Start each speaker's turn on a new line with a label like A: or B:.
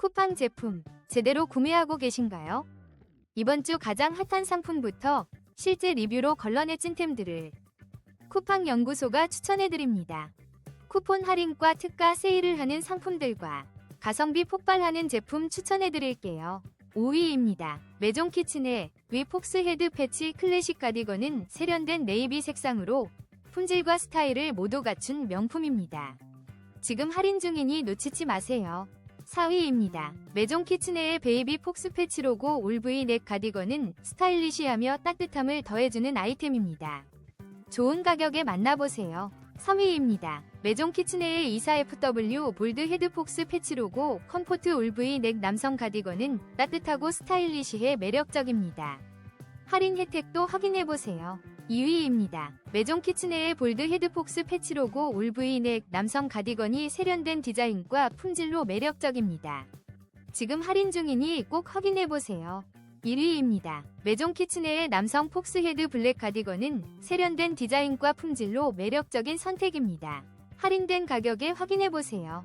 A: 쿠팡 제품 제대로 구매하고 계신가요? 이번 주 가장 핫한 상품부터 실제 리뷰로 걸러내 찐템들을 쿠팡 연구소가 추천해드립니다. 쿠폰 할인과 특가 세일을 하는 상품들과 가성비 폭발하는 제품 추천해드릴게요. 5위입니다. 메종 키친의 위 폭스 헤드 패치 클래식 가디건은 세련된 네이비 색상으로 품질과 스타일을 모두 갖춘 명품입니다. 지금 할인 중이니 놓치지 마세요. 4위입니다. 메종 키친의 베이비 폭스 패치 로고 올브이 넥 가디건은 스타일리시하며 따뜻함을 더해주는 아이템입니다. 좋은 가격에 만나보세요. 3위입니다. 메종 키친의 24FW 볼드 헤드 폭스 패치 로고 컴포트 올브이 넥 남성 가디건은 따뜻하고 스타일리시해 매력적입니다. 할인 혜택도 확인해보세요. 2위입니다. 메종 키친의 볼드 헤드폭스 패치 로고 올브이 넥 남성 가디건이 세련된 디자인과 품질로 매력적입니다. 지금 할인 중이니 꼭 확인해보세요. 1위입니다. 메종 키친의 남성 폭스 헤드 블랙 가디건은 세련된 디자인과 품질로 매력적인 선택입니다. 할인된 가격에 확인해보세요.